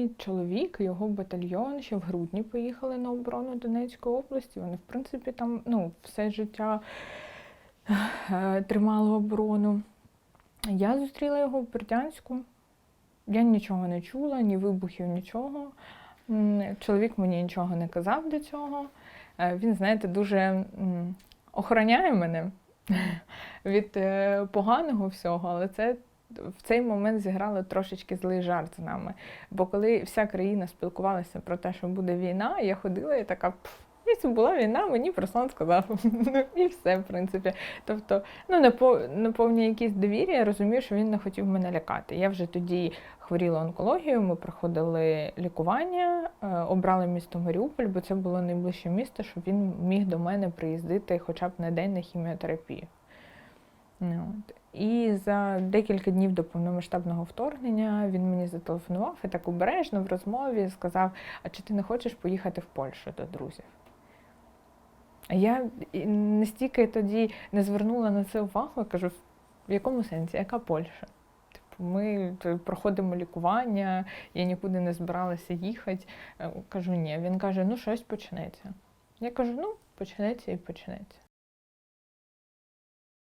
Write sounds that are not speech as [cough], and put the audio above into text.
мій чоловік, його батальйон ще в грудні поїхали на оборону Донецької області. Вони, в принципі, там ну, все життя е, тримали оборону. Я зустріла його в Бердянську. Я нічого не чула, ні вибухів, нічого. Чоловік мені нічого не казав до цього. Е, Він, знаєте, дуже охороняє мене [laughs] від е, поганого всього, але це в цей момент зіграло трошечки злий жарт з нами. Бо коли вся країна спілкувалася про те, що буде війна, я ходила і така. «Пф, Якщо була війна, мені Руслан сказав. [laughs] Ну, і все, в принципі. Тобто, ну, на, по, повні якісь довір'я, я розумію, що він не хотів мене лякати. Я вже тоді хворіла онкологією, ми проходили лікування, е, обрали місто Маріуполь, бо це було найближче місто, щоб він міг до мене приїздити хоча б на день на хіміотерапію. Ну, от. І за декілька днів до повномасштабного вторгнення він мені зателефонував і так обережно в розмові сказав: А чи ти не хочеш поїхати в Польщу до друзів? А я настільки тоді не звернула на це увагу, я кажу, в якому сенсі, яка Польща? Типу, ми проходимо лікування, я нікуди не збиралася їхати. Е, Кажу, ні. Він каже, ну щось почнеться. Я кажу, ну, почнеться і почнеться.